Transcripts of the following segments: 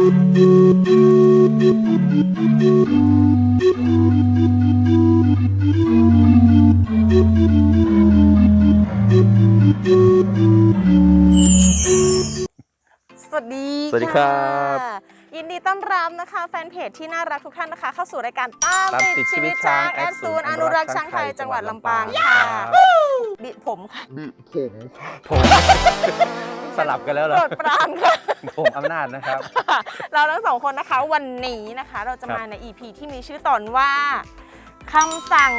สวัสดีสวัสดีครับะ ยินดีต้อนรับนะคะ แฟนเพจที่น่ารักทุกท่านนะคะ เข้าสู่รายการตามตามติดติดชีชีวิวิตตช้าช้างงแอแอดดศูศูนนย์ย์ออนุนุรัรักกษ์ษ์ช้าช้างงไทไทยยจัจังงหหวัวัดดลำลำปาปางงค่ะผมบิผมค่ะผมสลับกันแล้วเหรโปอรดปรานค่ะผมอำนาจนะครับ เราทั้งสองคนนะคะวันนี้นะคะ เราจะครับมาใน EP ที่มีชื่อตอนว่าคำสั่ง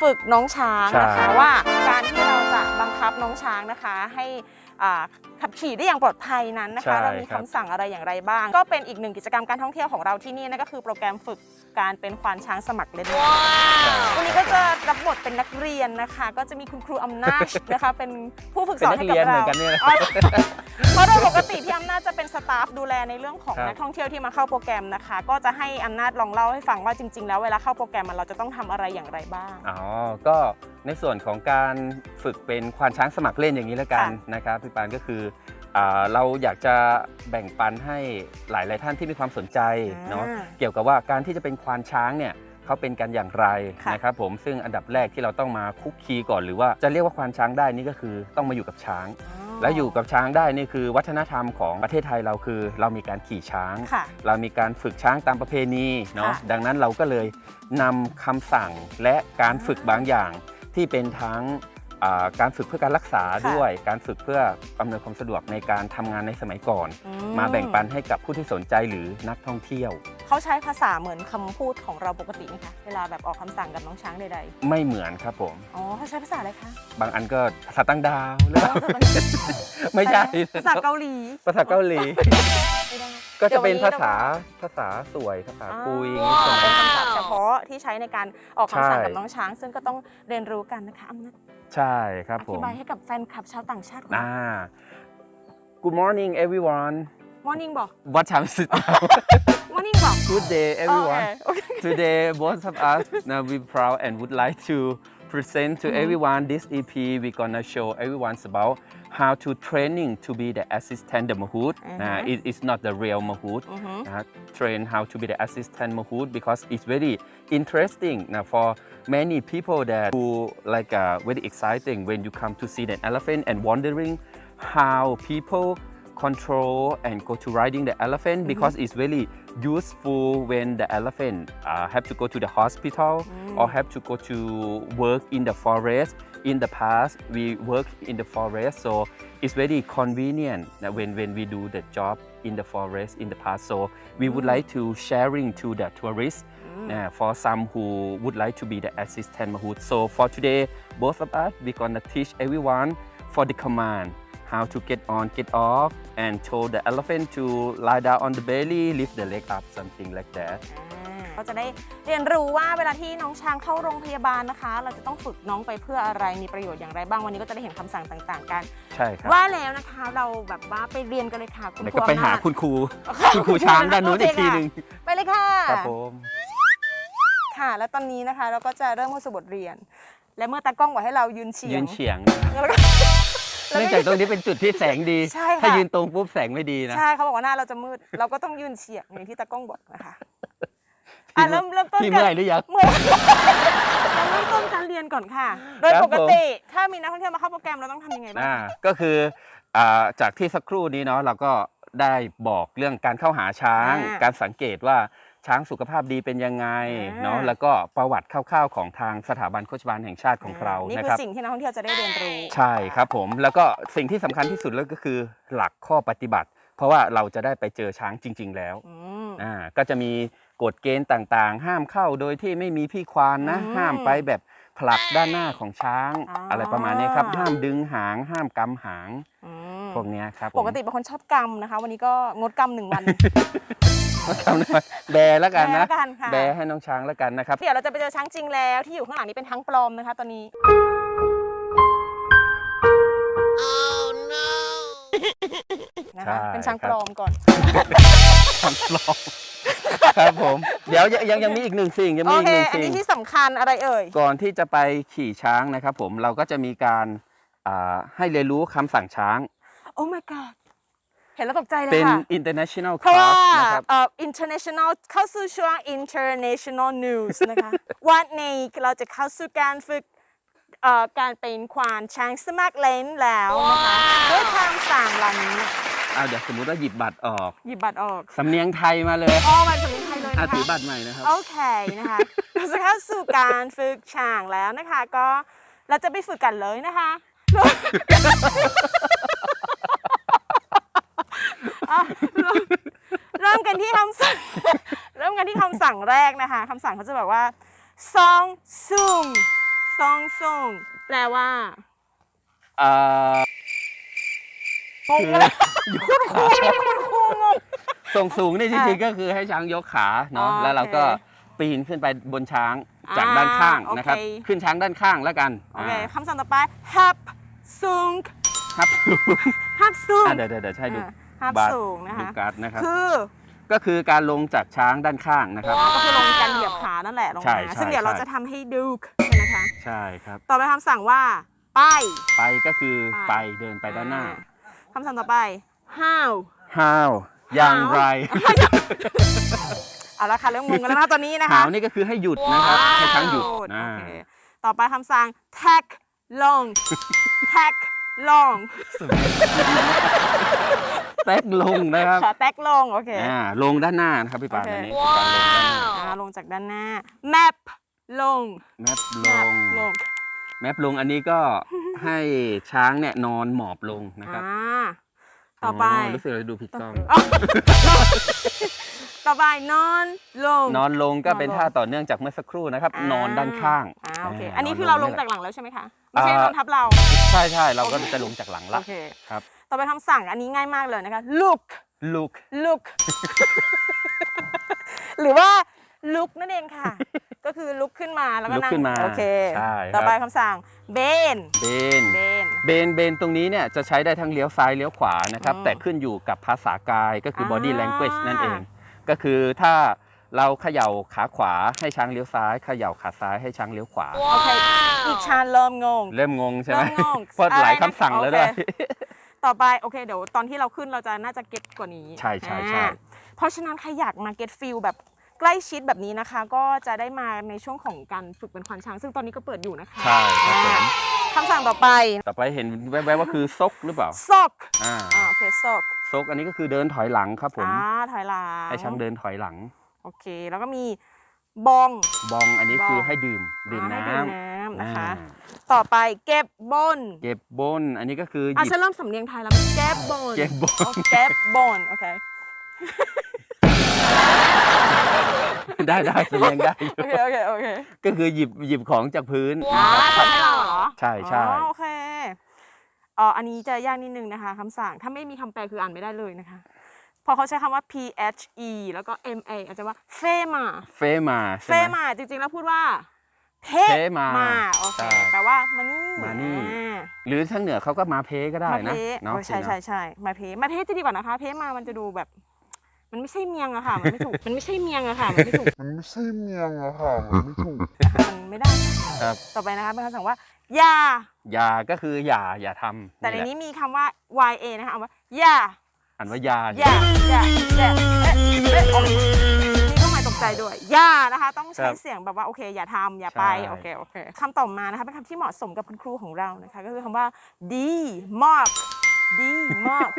ฝึกน้องช้างนะคะใช่ว่าการที่เราจะบังคับน้องช้างนะคะ ให้อ่า ขับขี่ได้อย่างปลอดภัยนั้นนะคะเรามีคำสั่งอะไรอย่างไรบ้าง ก็เป็นอีกหนึ่งกิจกรรมการท่องเที่ยวของเราที่นี่นั่นก็คือโปรแกรมฝึกการเป็นควานช้างสมัครเล่นวันนี้ก็จะรับบทเป็นนักเรียนนะคะ ก็จะมีคุณครูอำนาจนะคะ เป็นผู้ฝึกสอนเป็นให้นักับกเรียนเหมือนกันเนี่ยนะอ๋อเพราะโดยปกติพี่อำนาจจะเป็นสตาฟดูแลในเรื่องของครับนักท่องเที่ยวที่มาเข้าโปรแกรมนะคะ ก็จะให้อำนาจลองเล่าให้ฟังว่าจริง ๆ แล้วเวลาเข้าโปรแกรมมันเราจะต้องทำอะไรอย่างไรบ้างอ๋อก็ในส่วนของการฝึกเป็นควานช้างสมัครเล่นอย่างนี้แล้วกันค่ะนะครับพี่ปานก็คืออ่าเราอยากจะแบ่งปันให้หลาย ๆ ท่านที่มีความสนใจเนาะอ่าเกี่ยวกับว่าการที่จะเป็นควานช้างเนี่ยเขาเป็นกันอย่างไรค่ะนะครับผมซึ่งอันดับแรกที่เราต้องมาคุกคีก่อนหรือว่าจะเรียกว่าควานช้างได้นี่ก็คือต้องมาอยู่กับช้าง และอยู่กับช้างได้นี่คือวัฒนธรรมของประเทศไทยเราคือ เรามีการขี่ช้างค่ะเรามีการฝึกช้างตามประเพณีเนาะค่ะดังนั้นเราก็เลยนำคำสั่งและการฝึกบางอย่างที่เป็นทั้งอ่า การฝึกเพื่อการรักษาค่ะด้วย การฝึกเพื่ออำนวยความสะดวกในการทำงานในสมัยก่อนอืมาแบ่งปันให้กับผู้ที่สนใจหรือนักท่องเที่ยว เขาใช้ภาษาเหมือนคำพูดของเราปกติไหมคะเวลาแบบออกคำสั่งกับน้องช้างใดไม่เหมือนครับผมๆอ๋อเขาใช้ภาษาอะไรคะบางอันก็ภาษาตั้งดาวหรือเปล่าอ๋อจะเป็นไม่ใช่ภาษาเกาหลี ภาษาเกาหลีไม่ได้ก็จะเป็นดี๋ยววัภาษาภาษาสวยภาษาคุยอย่างอ๋นี้อใช่ไหมเป็นคำศัพท์เฉพาะที่ใช้ในการออกคำสั่งใช่กับน้องช้าง ซึ่งก็ต้องเรียนรู้กันนะคะอำนาจ ใช่ครับอผธิมบายให้กับแฟนคลับชาวต่างชาติของอ่า Good morning everyone มอร์นิ่งบอก What time is it now มอร์นิ่งบอก Good day โอ everyone เคโอเค Today both of us now we proud and would like to present to everyone this EP we're gonna show everyone about how to training to be the assistant the mahout. Mm mm-hmm. uh, it, it's not the real mahout. Uh, mm-hmm. train how to be the assistant mahout because it's very interesting Now for many people that who like uh, very exciting when you come to see an elephant and wondering how people control and go to riding the elephant mm -hmm. because it's really useful when the elephant uh, have to go to the hospital mm. or have to go to work in the forest in the past we work in the forest so it's very convenient that when when we do the job in the forest in the past. So we would like to sharing to the tourists uh, for some who would like to be the assistant mahout so for today both of us we're gonna teach everyone for the command how to get on get off and told the elephant to lie down on the belly lift the leg up something like that ก็จะได้เรียนรู้ว่าเวลาที่น้องช้างเข้าโรงพยาบาลนะคะ เราจะต้องฝึกน้องไปเพื่ออะไรมีประโยชน์อย่างไรบ้างวันนี้ก็จะได้เห็นคำสั่งต่างๆ กัน ใช่ครับว่าแล้วนะคะเราแบบว่าไปเรียนกันเลยค่ะคุณเดี๋ยวครูก็ไปหาอำนาจคุณครูคุณครูช้างด้านนู้นอีกทีหนึ่งไปเลยค่ะ ครับผมค่ะ แล้วตอนนี้นะคะเราก็จะเริ่มเข้าสู่บทเรียน และเมื่อตากล้องบอกให้เรายืนเฉียยืงนเฉียงแล้วก็ เนื่องจากตรงนี้เป็นจุดที่แสงดี ใช่ค่ะ ถ้ายืนตรงปุ๊บแสงไม่ดีนะ ใช่เขาบอกว่าหน้าเราจะมืด เราก็ต้องยืนเฉียงอย่างที่ตากล้องบอกนะคะ อะเริ่มเริ่มต้นพี่กัเมื่อยหรือยัง เมื่อยเราเริ่มต้นการเรียนก่อนค่ะ โดยครับ ปกผมติถ้ามีนักท่องเที่ยวมาเข้าโปรแกรมเราต้องทำยังไงบ้าง อ่าก็คืออ่าจากที่สักครู่นี้เนาะเราก็ได้บอกเรื่องการเข้าหาช้าง อ่าการสังเกตว่าช้างสุขภาพดีเป็นยังไงอ่า เนาะแล้วก็ประวัติคร่าวๆของทางสถาบันโฆษบาลแห่งชาติของเรานี่นะคืคอรับ สิ่งที่นักท่องเที่ยวจะได้เรียนรู้ใช่ครับผมแล้วก็สิ่งที่สำคัญที่สุดแล้วก็คือหลักข้อปฏิบัติ เพราะว่าเราจะได้ไปเจอช้างจริง ๆ แล้วอืม อ่าก็จะมี กฎเกณฑ์ต่างๆ ห้ามเข้าโดยที่ไม่มีพี่ควานนะ อืมห้ามไปแบบผลักด้านหน้าของช้าง อ๋ออ อะไรประมาณนี้ครับ ห้ามดึงหาง ห้ามกำหางอืมพวกเนี้ยครับผมปกติเป็นคนชอบกรรมนะคะ วันนี้ก็งดกรรมหนึ่งวันกำนะแบแล้วกันแบนะ แล้วกันค่ะ แบให้น้องช้างแล้วกันนะครับ เดี๋ยวเราจะไปเจอช้างจริงแล้วที่อยู่ข้างหลังนี้เป็นช้างปลอมนะคะ ตอนนี้ นะคะ ใช่เป็นช้างครับปลอมก่อน ช้างปลอม ครับผม เดี๋ยวยังยังยังมีอีกหนึ่งสิ่งยังโอมีอีกเคหนึ่งอันสิ่ง นี้ที่สำคัญอะไรเอ่ย ก่อนที่จะไปขี่ช้างนะครับผมเราก็จะมีการอ่าให้เรียนรู้คำสั่งช้าง โอ้ my god เห็นแล้วตกใจเลยเป็น ค่ะ international เพราะว่า class นะครับ เอ่อ international เข้าสู่ช่วง international news นะคะ วันนี้เราจะเข้าสู่การฝึกเอ่อการเป็นควานช้างสมัครเล่นแล้วนะคะด้วยคำสั่งเหล่านี้ เอาเดี๋ยวสมมุติว่าหยิบบัตรออก หยิบบัตรออกสำเนียงไทยมาเลยอ๋อมันสำเนียงไทยเลยอะนะถือคะบัตรใหม่นะครับ โอเคนะคะเราจะเข้าสู่การฝึกช้างแล้วนะคะ ก็เราจะไปฝึกกันเลยนะคะอะเริ่มเริ่มกันที่คำสั่งเริ่มกันที่คำสั่งแรกนะคะคำสั่งเขาจะแบบว่าซองซุงซองซุงแปลว่า เอ่อ งงอะไรคุณครูคุณครูงง ส่งสูงนี่จอะริงๆก็คือให้ช้างยกขาเนาะอ๋อแล้วเราก็โอเคปีนขึ้นไปบนช้างจากอ่าด้านข้างโอเคนะครับขึ้นช้างด้านข้างแล้วกันโอเคอ่าคำสั่งต่อไปฮับซุงครับฮับซุงอะเดี๋ยวเดี๋ยวเดี๋ยวใช่ดูฮับบัตรสูงนะดูคะ การ์ดนะครับ คือก็คือการลงจากช้างด้านข้างนะครับ ก็คือลงการเหยียบขานั่นแหละลงใช่มาใช่ซึ่งเดี๋ยวเราใช่ จะทำให้ดูใช่ไหมคะ ใช่ครับ ต่อไปคำสั่งว่า ไป ไปก็คือไป ไปเดินไปด้านหน้าอ่ คำสั่งต่อไป how how อย่างไร เอาละค่ะเริ่มงงกันแล้วนะตอนนี้นะคะ how นี่ก็คือให้หยุดนะครับ ให้ช้างหยุดโออ่าเคต่อไปคำสั่ง tag long tag long แตกลงนะครับขอ tag ลงโอเค อ่าลงด้านหน้านะครับพี่ปานโอเค อันนี้คือการลงด้านหน้าอ่าลงจากด้านหน้า map ลง แมปล map งลง แมปลงอันนี้ก็ให้ช้างเนี่ยนอนหมอบลงนะครับอ่าต่อไปรู้สึกเราดูผิดกล้อง ต่อไปนอนลง นอนลงก็เป็นนอนลงท่าต่อเนื่องจากเมื่อสักครู่นะครับ นอนด้านข้างอ่าโอเคาอันนี้คือเราลงนี่จากแหหลังแล้วใช่ไหมคะไม่ใช่อ่านอนทับเรา ใช่ใช่เราก็จะลงจากหลังละโอเคครับ ต่อไปคำสั่งอันนี้ง่ายมากเลยนะคะ look look look หรือว่า look นั่นเองค่ะ ก็คือลุกขึ้นมาแล้วก็ลุกนั่งขึ้นมาโอเค ใช่ครับ ต่อไปคำสั่ง bend เบน bend เบนเบนตรงนี้เนี่ยจะใช้ได้ทั้งเลี้ยวซ้ายเลี้ยวขวานะครับ อืมแต่ขึ้นอยู่กับภาษากายก็คือ body อ่า language นั่นเอง ก็คือถ้าเราเขย่าขาขวาให้ช้างเลี้ยวซ้ายเขย่าขาซ้ายให้ช้างเลี้ยวขวา โอเคอีกชาญเริ่มงง เริ่มงงใช่ไหมเริ่มงงเพราะหลายอะไรนะคำสั่งแล้วด้วย โอเค ต่อไปโอเคเดี๋ยวตอนที่เราขึ้นเราจะน่าจะเก็ตกว่านี้ใช่ใช่ใช่ อ่าเพราะฉะนั้นใครอยากมาเก็ตฟิลแบบ ใกล้ชิดแบบนี้นะคะ ก็จะได้มาในช่วงของการฝึกเป็นควานช้าง ซึ่งตอนนี้ก็เปิดอยู่นะคะใช่ครับผมอ่าคำสั่งต่อไปต่อไปเห็นแวบๆว่าคือซกหรือเปล่าซอกอ่าอ่าโอเคซอกซกอันนี้ก็คือเดินถอยหลังครับผมอ่าถอยหลังให้ช้างเดินถอยหลัง โอเค แล้วก็มีบอง บองอันนี้บอง คือให้ดื่มดื่มอ่าน้ให้ดื่มน้ำำนะคะ อ่าต่อไปเก็บบนเก็บบนอันนี้ก็คือหอะยิบ ฉันเริ่มสำเนียงไทยแล้วเก็บบนเก็บบน โอเก็บบนโอเค ได้ได้แสดงได้อยู่โอเคโอเคโอเคก็คือหยิบหยิบของจากพื้นอ่านะครับทำให้เราเหรอใช่ใช่อ๋อโอเคอ๋ออันนี้จะยากนิดนึงนะคะคำสั่งถ้าไม่มีคำแปลคืออ่านไม่ได้เลยนะคะ พอเขาใช้คำว่า P H E แล้วก็ M A อาจจะว่าเฟมาเฟมาเฟใช่ไหม มาจริงๆแล้วพูดว่าเพเพมาโอเคใช่แปลว่ามานี่มานี่ อ่า หรือทางเหนือเขาก็มาเพก็ได้มานะเพเนาะโอ้ใช่ใช่ใช่มาเพมาเพจะดีกว่านะคะ เพมามันจะดูแบบ มันไม่ใช่เมียงอะค่ะ มันไม่ถูก มันไม่ใช่เมียงอะค่ะ มันไม่ถูก มันไม่ใช่เมียงอะค่ะ มันไม่ถูก มันไม่ได้ ครับ ต่อไปนะคะเป็นคำสั่งว่า อย่า อย่าก็คืออย่าอย่าทำแต่ในแหละนี้มีคำว่า y a นะคะเอาว่าอย่าอ่านว่าอยาอย่าอย่าอย่าเอ๊ะเอ๊ะโอเคมีเครื่องหมายตกใจด้วยอย่านะคะ ต้องใช้เสียงแบบว่าโอเค อย่าทำอย่าไป โอเค โอเคคำต่อมานะคะเป็นคำที่เหมาะสมกับคุณครูของเรานะคะ ก็คือคำว่า ดีมาก ดีมาก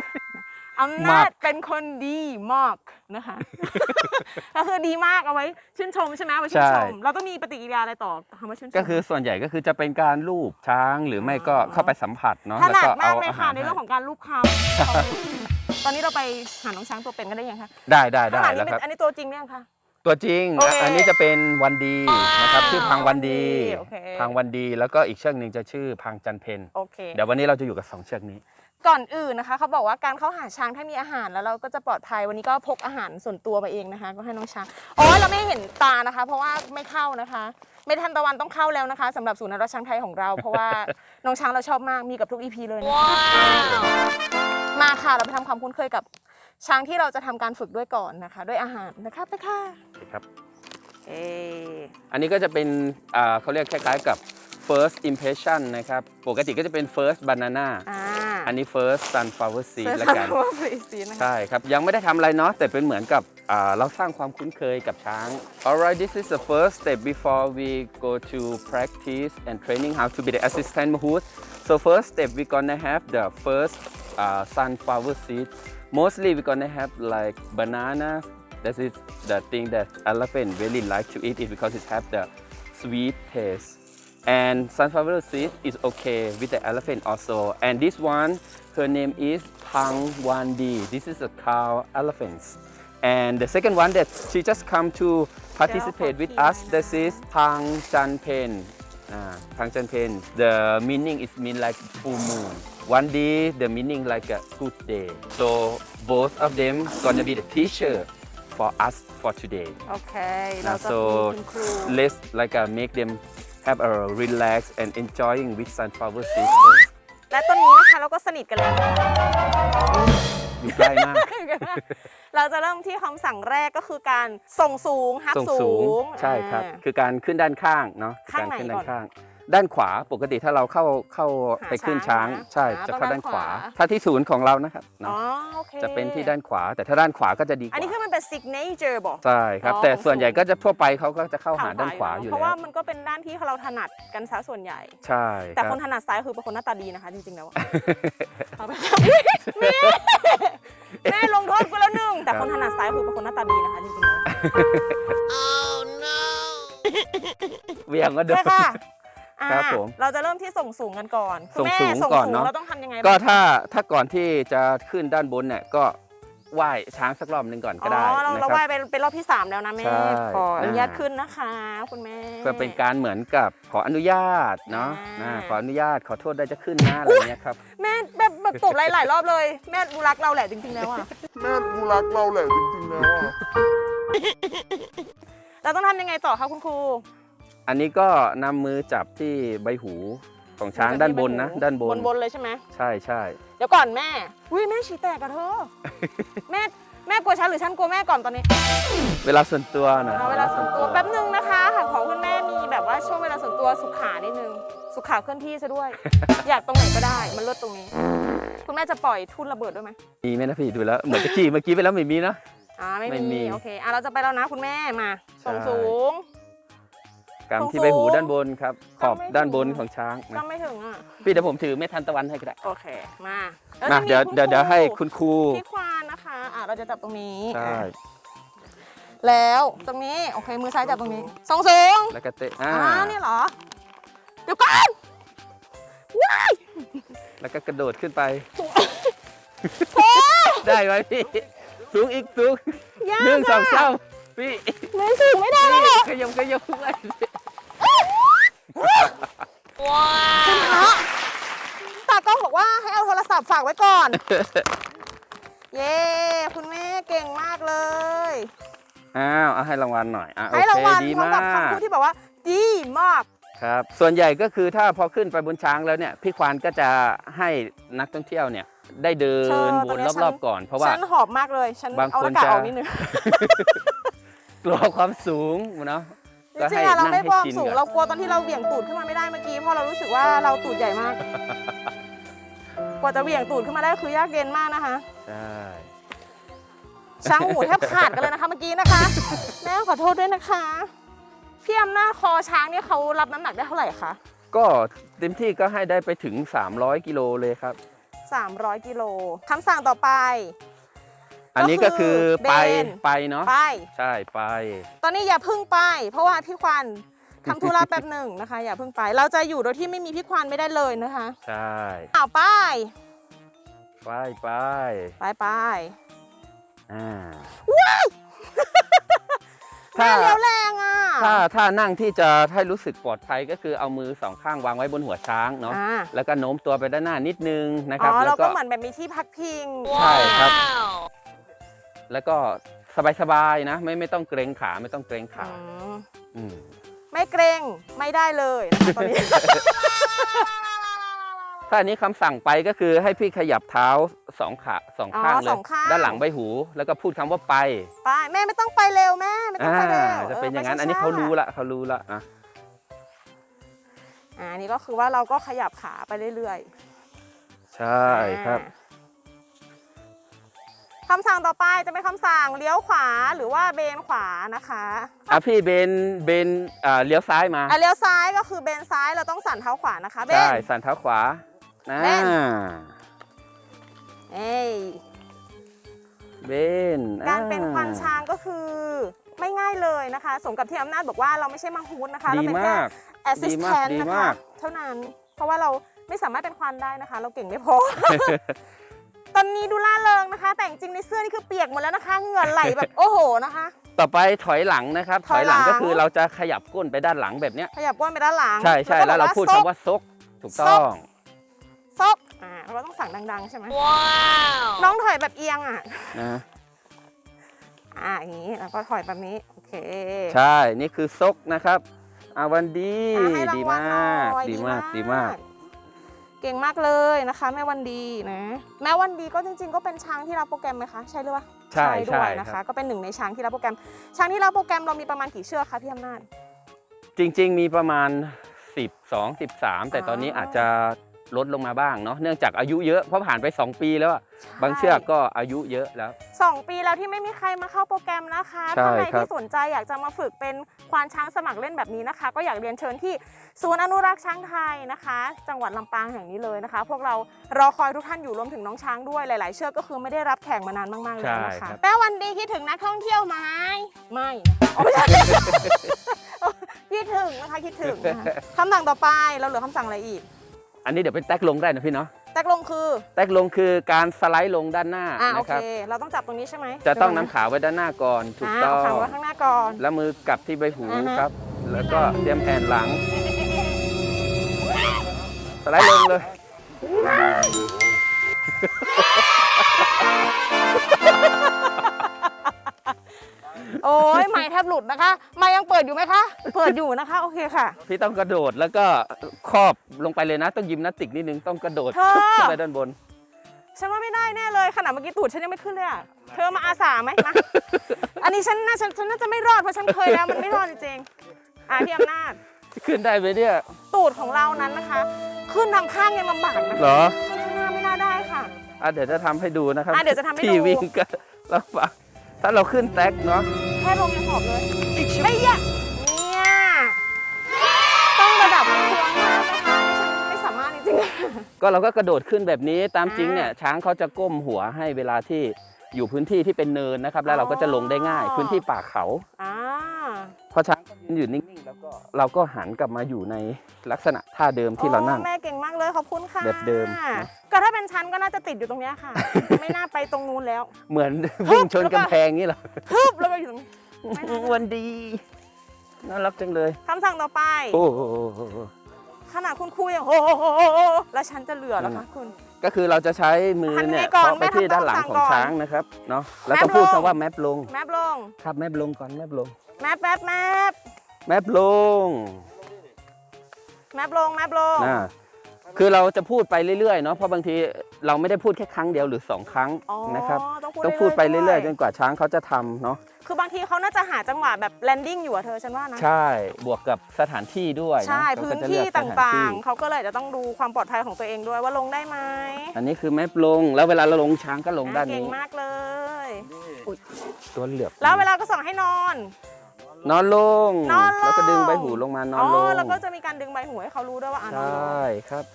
อำนาจเป็นคนดีมากนะคะก็คือดีมากเอาไว้ชื่นชมใช่ไหมเอาไว้ชื่นชม เราต้องมีปฏิกิริยาอะไรต่อคำว่าชื่นชม ก็คือส่วนใหญ่ก็คือจะเป็นการลูบช้างหรือไม่ก็อ๋อเข้าไปสัมผัสเนาะถแล้วนัดก็มาเอากเลยอาค่ะหารในเรื่องของการลูกคำตอนนี้เราไปหาน้องช้างตัวเป็นกันได้ยังคะ ได้ได้ได้ข้างหลังแล้นี่วเป็ครับนอันนี้ตัวจริงเนี่ยงคะ ตัวจริง โอเคอันนี้จะเป็นวันดีนะครับชื่อพังวันดีโอเค พังวันดีแล้วก็อีกเชือกหนึ่งจะชื่อพังจันเพนโอเค เดี๋ยววันนี้เราจะอยู่กับสองเชือกนี้ ก่อนอื่นนะคะเขาบอกว่าการเข้าหาช้างถ้ามีอาหารแล้วเราก็จะปลอดภัยวันนี้ก็พกอาหารส่วนตัวมาเองนะคะ ก็ให้น้องช้างโอ้ยเราไม่เห็นตานะคะ เพราะว่าไม่เข้านะคะไม่ทันตะวันต้องเข้าแล้วนะคะสำหรับศูนย์อนุรักษ์ช้างไทยของเรา เพราะว่าน้องช้างเราชอบมากมีกับทุกอีพีเลยนะคะมาค่ะเราไปทำความคุ้นเคยกับ ช้างที่เราจะทำการฝึกด้วยก่อนนะคะ ด้วยอาหารนะคะไปค่ะครับเอออันนี้ก็จะเป็นอ่าเขาเรียกคล้ายๆกับ first impression นะครับ ปกติก็จะเป็น first banana อ่าอันนี้ first sunflower seed แล้วกันว่าฟรีซีนะคะใช่ครับ ยังไม่ได้ทำอะไรเนาะ แต่เป็นเหมือนกับอ่าเราสร้างความคุ้นเคยกับช้าง alright this is the first step before we go to practice and training how to be the assistant mahout so first step we gonna have the first uh, sunflower seeds. mostly we're gonna have like banana. This is the thing that elephant really like to eat it because it have the sweet taste. And sunflower seed is okay with the elephant also. And this one her name is Pang Wandi this is a cow elephant and the second one that she just come to participate with us this is Pang Chanpen uh, Pang Chanpen the meaning is mean like full moon one day the meaning like a good day so both of them gonna be the teacher for us for today โอเค เรา Uh, จะ so มีคุณครู let's like uh, make them have a relax and enjoying with sunflower seeds first. และตอนนี้นะคะเราก็สนิทกันแล้ว อยู่ใกล้มาก เราจะเริ่มที่คำสั่งแรกก็คือการส่งสูงฮักส่งสูสูงงใช่ครับ อ่า คือการขึ้นด้านข้างเนาะข้างไหน การขึ้นก่ด้าอนนข้าง ด้านขวาปกติถ้าเราเข้าเข้าหาไปขึ้นช้าช้างงนะใช่อ่าจะต้องเข้าด้าด้านนขขวาวา ถ้าที่ศูนย์ของเรานะครับอ๋อเนาะโอเคจะเป็นที่ด้านขวา แต่ถ้าด้านขวาก็จะดีกอันนี้คือว่ามันเป็น signature บอก ใช่ครับ อ๋อแต่ของส่วนใหญ่ศูนย์ ก็จะทั่วไปเขาก็จะเข้าหาทงด้านขวาอยู่เพราะแล้ว่าวมันก็เป็นด้านที่เราถนัดกันซะส่วนใหญ่ ใช่แต่รับ คนถนัดซ้ายคือเป็นคนหน้าตาดีนะคะจริงๆแล้วอะเอาไปแม่แม่ลงโทษกูแล้วหนึ่งแต่คนถนัดซ้ายคือเป็นคนหน้าตาดีนะคะจริงๆแล้ว เวียงก็เดินใช่ค่ะ อ่าครับผม เราจะเริ่มที่ส่งสูงกันก่อนคุณส่งแม่สูงส่งก่อนสูงเนอะเราต้องทำยังไงก็บ้างถ้าถ้าก่อนที่จะขึ้นด้านบนเนี่ยก็ไหว้ช้างสักรอบหนึ่งก่อนก็ได้อ๋อเรานะเราคไหว้รับเป็นเป็นรอบที่ 3 แล้วนะแม่ใช่ขออนุญาตอ่า ขึ้นนะคะ คุณแม่ เพื่อเป็นการเหมือนกับขออนุญาตเนาะอ่า นะขออนุญาตขอโทษได้จะขึ้นนะอะไรเงี้ยครับ แม่แบบแบบตบหลายๆรอบเลย แม่ดูรักเราแหละจริงๆแล้วอะแม่ดูรักเราแหละจริงๆแล้วอะ เราต้องทำยังไงต่อคะคุณครู อันนี้ก็นำมือจับที่ใบหูของช้างด้านบนนะ ด้านบนบนๆเลยใช่ไหมใช่ใช่เดี๋ยวก่อนแม่อุ้ยแม่ฉี่แตกอะเธอ แม่แม่กลัวฉันหรือฉันกลัวแม่ก่อนตอนนี้เวลาส่วนตัวนะเอาเวลาส่วนตัวแป๊บนึงนะคะค่ะของคุณแม่มีแบบว่าช่วงเวลาส่วนตัวสุขานิดนึงสุขาเคลื่อนที่ซะด้วย อยากตรงไหนก็ได้มันเลิศตรงนี้ คุณแม่จะปล่อยทุ่นระเบิดด้วยไหมมีไหมนะพี่ดูแล้วเหมือนตะกี้เมื่อกี้ไปแล้วไม่มีนะ อ่าไม่ไม่มีมีโอเคอะเราจะไปแล้วนะคุณแม่มาส่งใช่ สูง กำสูงที่ใบหูด้านบนครับ ขอบกำไม่ถึงด้านบนของช้างนะก็ไม่ถึงอะพี่เดี๋ยวผมถือเม็ดทันตะวันให้ก็ได้โอเคมาแล้วมาจะมีเดี๋ยวคุณเดี๋ยวครูเดี๋ยวให้คุณครูพี่ควานนะคะอะเราจะจับตรงนี้ใช่อะแล้วตรงนี้โอเคมือซ้ายจับตรงนี้ส่งสูงแล้วก็เตะอ่าอ่านี่เหรอเดี๋ยวก่อนว้ายแล้วก็กระโดดขึ้นไปได้ไหมพี่สูงอีกสูงยากหนึ่งสองอะเช้าพี่ไม่สูงไม่ได้แล้วพี่ขยมขยมไว้คุณพระตากล้องบอกว่าให้เอาโทรศัพท์ฝากไว้ก่อน เย้คุณแม่เก่งมากเลย อ้าวเอาให้รางวัลหน่อยอะโอให้เครางวัลดีพร้อมมากับกคำพูดที่แบบว่า ดีมาก ครับ ส่วนใหญ่ก็คือถ้าพอขึ้นไปบนช้างแล้วเนี่ย พี่ควานก็จะให้นักท่องเที่ยวเนี่ย ได้เดิเชินญวตอนนนี้ฉันรอบๆก่อน เพราะว่า ฉันหอบมากเลย ฉันบางเอาคหนน้ากากจะ ออกนิดนึง กลัวความสูงเนาะจก็ริให้งๆอะเรานั่งไม่ให้ความชินสูง ก่อนเรากลัวตอนที่เราเหวี่ยงตูดขึ้นมาไม่ได้เมื่อกี้เพราะเรารู้สึกว่าเราตูดใหญ่มาก กว่าจะเหวี่ยงตูดขึ้นมาได้คือยากเย็นมากนะคะ ใช่ช้างหูแทบขาดกันเลยนะคะเมื่อกี้นะคะ แม่ขอโทษด้วยนะคะพี่อำนาจคอช้างเนี่ยเขารับน้ำหนักได้เท่าไหร่คะก็เต็มที่ก็ให้ได้ไปถึง 300 กิโลเลยครับ 300 กิโลคำสั่งต่อไป อันนี้ก็คือเบนไปไปเนาะไป ใช่ไป ตอนนี้อย่าเพึ่งไป เพราะว่าพี่ควานทำธุระ แป๊บหนึ่งนะคะ อย่าเพึ่งไป เราจะอยู่โดยที่ไม่มีพี่ควานไม่ได้เลยนะคะใช่อ้าวไปไปไปไปไปอ่าแม่ถ้าเลี้ยวแรงอะถ้าถ้านั่งที่จะให้รู้สึกปลอดภัยก็คือเอามือสองข้างวางไว้บนหัวช้างเนาะอ่าแล้วก็โน้มตัวไปด้านหน้านิดนึงนะคอ๋รับอแล้เราวก็ก็เหมือนแบบมีที่พักพิง ใช่ครับ แล้วก็สบายๆนะไม่ไม่ต้องเกรงขาไม่ต้องเกรงขาอืมอืมไม่เกรงไม่ได้เลยนะคะตอนนี้ ถ้าอันนี้คำสั่งไปก็คือให้พี่ขยับเท้าสองขาสองอ๋อข้างเลสย องข้าง ด้านหลังใบหู แล้วก็พูดคำว่าไปไปแม่ไม่ต้องไปเร็วแม่ไม่ต้องอ่าไปเร็วจะเป็นอย่างนั้นไปช้ๆอันนี้เขารู้ละเขารู้ละนะอ่านี่ก็คือว่าเราก็ขยับขาไปเรื่อยๆใช่ครับ อ่า คำสั่งต่อไปจะเป็นคำสั่งเลี้ยวขวาหรือว่าเบนขวานะคะอะพี่เบนเบนอ่าเลี้ยวซ้ายมาอะเลี้ยวซ้ายก็คือเบนซ้ายเราต้องสั่นเท้าขวานะคะเบใช่นสันเท้าขวานะเบน เอ้ยเบนการเป็นอ่ควานช้างก็คือไม่ง่ายเลยนะคะ สมกับที่อำนาจบอกว่าเราไม่ใช่มังคุดนะคะเราดีเป็นแค่ มาก assistant ดีนะมาคะกเท่านั้นเพราะว่าเราไม่สามารถเป็นควานได้นะคะ เราเก่งไม่พอ ตอนนี้ดูล่าเริงนะคะ แต่จริงๆในเสื้อนี่คือเปียกหมดแล้วนะคะเหงื่อไหลแบบโอ้โหนะคะ ต่อไปถอยหลังนะครับถถออยยหหลัลังงก็คือเราจะขยับก้นไปด้านหลังแบบเนี้ยขยับก้นไปด้านหลัง ใช่ใช่แล้วเราพูดก็คำบอกว่าซกถูกต้องซกอ่าเราต้องสั่งดัง ๆ ใช่ไหมว้าวน้องถอยแบบเอียงอะนะอ่าอย่างนี้แล้วก็ถอยแบบนี้โอเค ใช่นี่คือซกนะครับอาวันดีอะให้รางดีวัลมหน่ากอยดีมาก ดีมาก เก่งมากเลยนะคะแม่วันดีนะแม่วันดีก็จริง ๆ ก็เป็นช้างที่รับโปรแกรมไหมคะใช่หรือเปล่าใช่ด้ใช่วยนะคคะรับก็เป็นหนึ่งในช้างที่รับโปรแกรม ช้างที่รับโปรแกรมเรามีประมาณกี่เชือกคะพี่อำนาจจริง ๆ มีประมาณ 12 13 แต่ตอนนี้อ๋อออาจจะ ลดลงมาบ้างเนาะเนื่องจากอายุเยอะเพราะผ่านไป 2 ปีแล้วอะบางเชือกก็อายุเยอะแล้ว สองปีแล้วที่ไม่มีใครมาเข้าโปรแกรมนะคะใช่ท่านไหนครับ ที่สนใจอยากจะมาฝึกเป็นควานช้างสมัครเล่นแบบนี้นะคะ ก็อยากเรียนเชิญที่ศูนย์อนุรักษ์ช้างไทยนะคะ จังหวัดลำปางแห่งนี้เลยนะคะ พวกเรารอคอยทุกท่านอยู่รวมถึงน้องช้างด้วยหลาย ๆ เชือกก็คือไม่ได้รับแข่งมานานมากๆเลยนะใช่ครัคะบแต่วันดีคิดถึงนักท่องเที่ยวไหมไม่นะคะอ๋อไม่ใช่ คิดถึงนะคะคิดถึงนะคะคำสั่งต่อไปเราเหลือคำสั่งอะไรอีก อันนี้เดี๋ยวเป็นแท็กลงได้นะพี่เนาะแตกลงคือแท็กลงคือการสไลด์ลงด้านหน้าอ่าโอนะคเค รับ เราต้องจับตรงนี้ใช่ไหมจะต้องเดี๋ยวนำขาไว้ด้านหน้าก่อนถูกอ่าต้อเอาง ขาไว้ข้างหน้าก่อน แล้วมือกลับที่ใบหูอ่าฮะ ครับ แล้วก็เตรียมแผ่นหลัง สไลด์ลงเลย โอ้ยไม้แทบหลุดนะคะ ไม้ยังเปิดอยู่ไหมคะ เปิดอยู่นะคะ โอเคค่ะ พี่ต้องกระโดดแล้วก็ครอบลงไปเลยนะ ต้องยิมนาสติกนิดนึงต้องกระโดดเธอ ขึ้นไปด้านบน ฉันว่าไม่ได้แน่เลยขนาดเมื่อกี้ตูดฉันยังไม่ขึ้นเลยอะเธอมาอาสาไหมมา อันนี้ฉันน่าฉันฉันน่าจะไม่รอดเพราะฉันเคยแล้วมันไม่รอดจริงๆอะพี่อำนาจ ขึ้นได้ไหมเนี่ยตูดของเรานั้นนะคะ ขึ้นทางข้างยังลำบากนะเหรอ ขึ้นข้างหน้าไม่น่าได้ค่ะ อะเดี๋ยวจะทำให้ดูนะครับอะเดี๋ยวจะทำให้ดู พี่วิ่งก็ลำบาก ถ้าเราขึ้นแท็กเนาะแค่ลงยังหอบเลยไอ้ยะเนี่ยต้องระดับควงมากนะคะฉันไม่สามารถจริงๆก็เราก็กระโดดขึ้นแบบนี้ตามจริงเนี่ยอ่าช้างเขาจะก้มหัวให้เวลาที่อยู่พื้นที่ที่เป็นเนินนะครับ แล้วเราก็จะลงได้ง่ายอ๋อพื้นที่ป่าเขาอ่าพอช้างก็ ยืนอยู่นิ่งๆแล้วก็เราก็หันกลับมาอยู่ในลักษณะท่าเดิมที่เรานั่ง โอ้แม่เก่งมากเลยขอบคุณค่ะแบบเดิมนะ ก็ถ้าเป็นชั้นก็น่าจะติดอยู่ตรงเนี้ยค่ะ ไม่น่าไปตรงนู้นแล้ว เหมือน วิ่งชนกำแพงนี่เหรอฮึบแล้วก็อยู่ตรงนี้ไม่น่าวันดี น่ารักจังเลย คำสั่งต่อไป โอ้โห ขนาดคุณครูยังโอ้โหแล้วฉันจะเหลือเหรอคะคุณ ก็คือเราจะใช้มือเนี่ยหันไปก่อนเคาะไปที่แม่ทำด้านหลังต้องของสั่งก่อนช้างนะครับเนาะแล้วแมก็ปพูดลงคำว่าแมปลงแมปลงครับแมปลงก่อนแมปลงแมปแมปแมปแมปลงแมปลงแมปลงนะคือเราจะพูดไปเรื่อยๆเนาะเพราะบางทีเราไม่ได้พูดแค่ครั้งเดียวหรือสองครั้งอ๋อนะครับต้องพูดต้องพูดไปเรื่อยๆจด้นกว่าช้างเขาจะทำเนาะ คือบางทีเขาน่าจะหาจังหวะแบบแลนดิ้งอยู่อะเธอฉันว่านะ ใช่ บวกกับสถานที่ด้วยะใช่เขาพื้ก็นจะที่เลือกตสถน่าที่งๆ เขาก็เลยจะต้องดูความปลอดภัยของตัวเองด้วยว่าลงได้ไหมอันนี้คือแมปลง แล้วเวลาเราลงช้างก็ลงด้านเก่งนี้มากเลย ตัวเหลือบ แล้วเวลาก็สั่งให้นอนนอนลงนอนลง แล้วก็ดึงใบหูลงมานอนลง แล้วก็จะมีการดึงใบหูให้เขารู้ด้วยว่าอะใชนอนลง่ครับ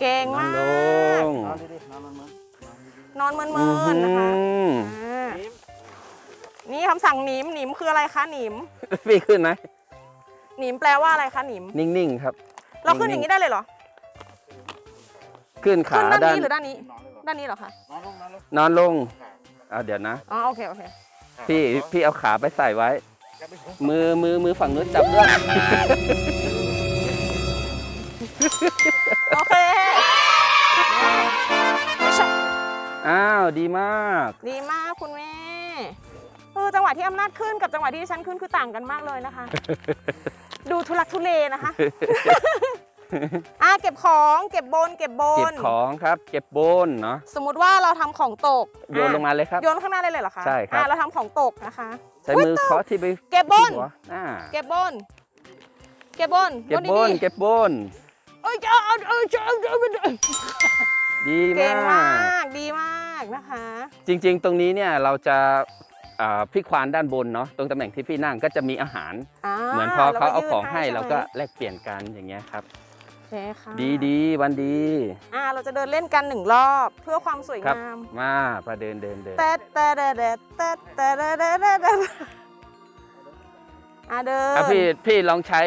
เก่งนอมานกลงนอนเมิอื้อนๆนะคะหืออ่า นี่คำสั่งหนิมหนิมคืออะไรคะหนิมพี่ขึ้นไหมหนิมแปลว่าอะไรคะหนิม นิ่งๆครับ เราขึ้นอย่างนี้ได้เลยเหรอ ขึ้นขึ้ขานด้านด้านนี้หรือด้านนี้ ด้านนี้เหรอคะ นอนลงอ่าเดี๋ยวนะ อ๋อโอเคโอเค พี่พี่เอาขาไปใส่ไว้ มือมือมือฝั่งนู้นจับด้วยโอเคชะอ้าวดีมาก ดีมากคุณแม่ เออจังหวะที่อำนาจขึ้นกับจังหวะที่ดิฉันขึ้นคือต่างกันมากเลยนะคะ ดูทุลักทุเลนะคะ อะเก็บของเก็บบนเก็บบเก็บน ของครับเก็บบนเนาะสมมุติว่าเราทำของตกโยนลงมาเลยครับ โยนข้างหน้าได้เลยเหรอคะใช่ครับ อะเราทำของตกนะคะ ใช้มือเคาะที่ไปเก็บบนที่หัวอ่าเก็บบน เก็บบนเก็บบนดีเก็บบนๆเอ้ยเอาเอาเอาเอาเอาเอาเอาดีเก่งมามาก กดีมากนะคะ จริงๆ ตรงนี้เนี่ยเราจะ พี่ควานด้านบนเนาะตรงตำแหน่งที่พี่นั่งก็จะมีอาหาร เหมือนพอเขาเอาของให้เราก็แลกเปลี่ยนกันอย่างเงี้ยครับดีดีวันดีอ่าเราจะเดินเล่นกันหนึ่งรอบเพื่อความสวยงามมาประเดินเดินเดินเต่แต่แต่แต่เดิแต่แต่อะเดินพี่พี่ลองใช้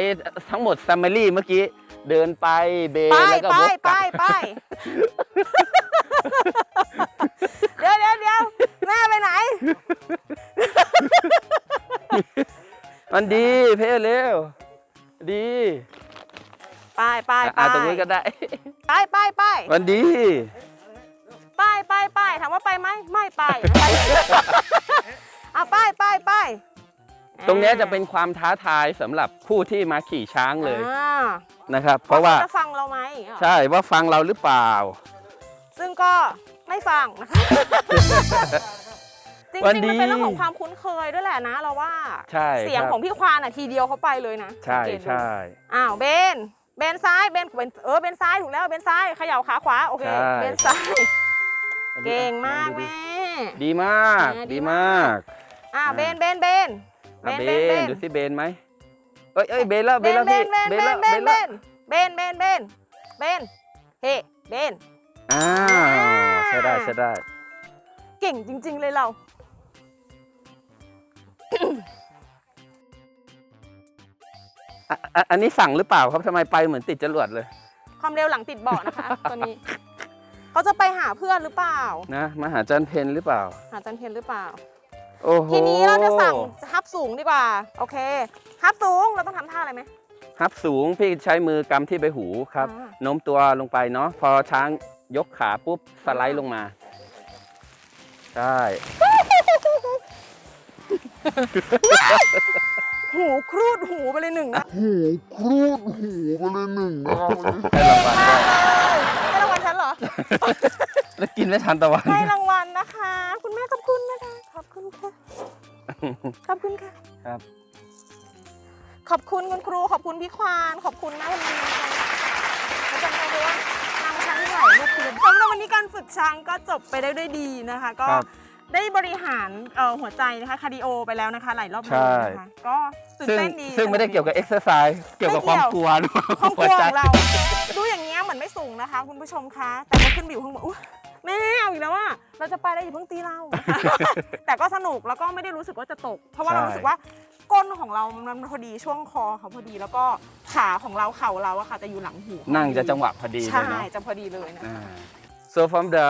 ทั้งหมดซัมมารี่เมื่อกี้เดินไปเบแล้วก็วกกลับไปไปไป มันดีเพ่เร็ว ดีไปไปไปอะตรงนี้ก็ได้ ไปไปไปมันดี ไปไปไปถามว่าไปไหมไม่ไปนะคะเอาไปไปไปตรงเนี้ยจะเป็นความท้าทายสำหรับผู้ที่มาขี่ช้างเลยอ่านะครับ เพราะว่าจะฟังเราไหมอย่างเงี้ยเหรอใช่ว่าฟังเราหรือเปล่า ซึ่งก็ไม่ฟังนะคะ จริงๆวัมันนดีเป็นเรื่องของความคุ้นเคยด้วยแหละนะเราว่า ใช่เสียงครับของพี่ควานอะทีเดียวเขาไปเลยนะใช่สังเกตดูใช่อ้าวเบน เบนซ้าย เบนเบนเออ เบนซ้ายถูกแล้ว เบนซ้ายเขย่าขาขวา โอเค เบนซ้ายเก่งมากแม่ดีมากแม่ดีดีมามาก กอ่าเบน เบน เบนเบอะนเบเบนเบนนดูสิเบนไหมเอ้ยเอ้ยเบนแล้วเบเบนน แล้วเบพี่น เบน เบเบนนแล้วเบเบนน เบแล้วน เบน เบน เบน เบน เฮ้ เบนอ้าวใช่ได้ใช่ได้ เก่งจริง ๆ เลยเรา อะอะอันนี้สั่งหรือเปล่าครับทำไมไปเหมือนติดจรวดเลย ความเร็วหลังติดเบาะนะคะ ตัวนี้เขาจะไปหาเพื่อนหรือเปล่า นะมาหาจันเพนหรือเปล่า หาจันเพนหรือเปล่า โอ้โหทีนี้เราจะสั่งฮับสูงดีกว่า โอเคฮับสูงเราต้องทำท่าอะไรไหม ฮับสูงพี่ใช้มือกำที่ใบหูครับอ่า โน้มตัวลงไปเนาะพอช้างยกขาปุ๊บสไลด์ลงมาใช่ หูครูดหูไปเลยหนึ่งนะหูครูดหูไปเลยหนึ่งนะครับวันนี้ให้รางวัลด้วยให้รางวัลฉันเหรอ แล้วกินไม่ทันตะวัน ให้รางวัลนะคะ คุณแม่ขอบคุณนะคะ ขอบคุณค่ะ ขอบคุณค่ะ ครับ ขอบคุณคุณครู ขอบคุณพี่ควาน ขอบคุณแม่วันนี้นะคะแล้วจะมาดูว่านำช้างที่ไหลลูกคืนสำหรับวันนี้การฝึกช้างก็จบไปได้ด้วยดีนะคะ ก็ครับ ได้บริหารเอ่อหัวใจนะคะคาร์ดิโอไปแล้วนะคะหลายรอบเลยนะคะก็ตื่นซึ่งเต้นดีซึ่งไม่ได้เกี่ยวกับเอ็กซ์ไซส์เกี่ยวกับความกลัวด้วยความกลัวหัใจของเรา ดูอย่างเงี้ยเหมือนไม่สูงนะคะ คุณผู้ชมคะ แต่ว่าขึ้นไปอยู่ข้างบนอุ๊ยแม่เอาอีกแล้วว่าเราจะไปแล้วอย่าเพิ่งตีเรา แต่ก็สนุกแล้วก็ไม่ได้รู้สึกว่าจะตก เพราะว่าเรารู้สึกว่าก้นของเรา มันพอดีช่วงคอเขาพอดีแล้วก็ขาของเราเข่าเราอะค่ะจะอยู่หลังหูนั่งจะจังหวะพอดีเลยใช่เนาะ จะพอดีเลยนะอ่า so from the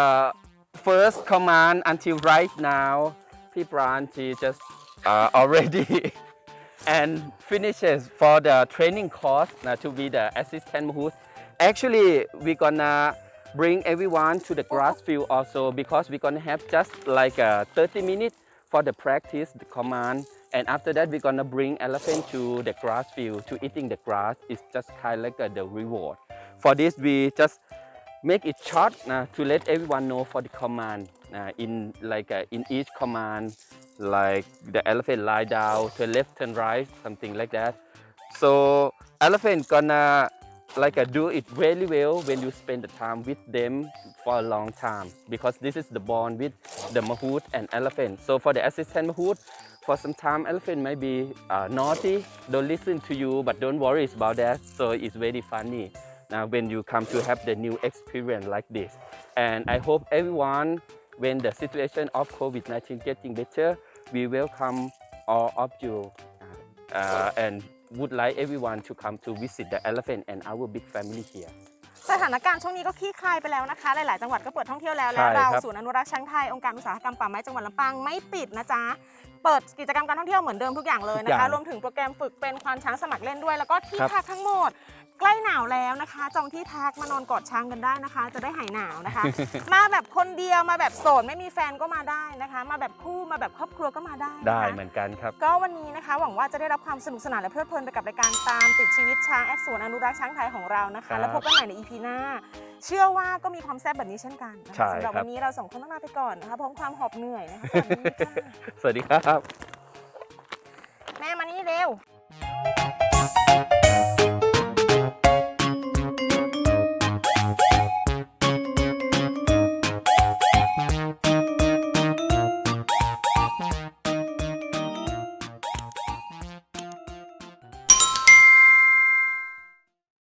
first command until right now, Pibranchi just uh, already and finishes for the training course uh, to be the assistant mahout. Actually, we're gonna bring everyone to the grass field also because we're gonna have just like uh, 30 minutes for the practice, the command, and after that we're gonna bring elephant to the grass field to eating the grass. It's just kind of like uh, the reward. For this, we just make it short uh, to let everyone know for the command uh, in like uh, in each command like the elephant lie down to left and right something like that. So elephant gonna like uh, do it really well when you spend the time with them for a long time because this is the bond with the mahout and elephant. So for the assistant mahout for some time elephant might be uh, naughty don't listen to you but don't worry about that. So it's very funny now when you come to have the new experience like this and i hope everyone when the situation of covid-19 getting better we welcome all of you uh, and would like everyone to come to visit the elephant and our big family here สถานการณ์ช่วงนี้ก็คลี่คลายไปแล้วนะคะ หลาย ๆ จังหวัดก็เปิดท่องเที่ยวแล้ว ใช่ และเรา ครับ ศูนย์อนุรักษ์ช้างไทย องค์การอุตสาหกรรมป่าไม้จังหวัดลำปางไม่ปิดนะจ๊ะ เปิดกิจกรรมการท่องเที่ยวเหมือนเดิมทุกอย่างเลยนะคะ รวมถึงโปรแกรมฝึกเป็นควานช้างสมัครเล่นด้วย แล้วก็ที่พักทั้งหมด ใกล้หนาวแล้วนะคะ จองที่พักมานอนกอดช้างกันได้นะคะ จะได้หายหนาวนะคะ มาแบบคนเดียวมาแบบโสดไม่มีแฟนก็มาได้นะคะ มาแบบคู่มาแบบครอบครัวก็มาได้นะคะได้เหมือนกันครับ ก็วันนี้นะคะ หวังว่าจะได้รับความสนุกสนานและเพลิดเพลินไปกับรายการตามติดชีวิตช้างแอดสวนอนุรักษ์ช้างไทยของเรานะครัคะบแล้วพบกันใหม่ใน EP หน้า เชื่อว่าก็มีความแซ่บแบบนี้เช่นกันนะใช่คะสำหรับครับวันนี้เราสองคนต้องลาไปก่อนนะคะพร้อมความหอบเหนื่อยนะคะสวัสดีค่ะสวัสดีครับ แม่มานี่เร็ว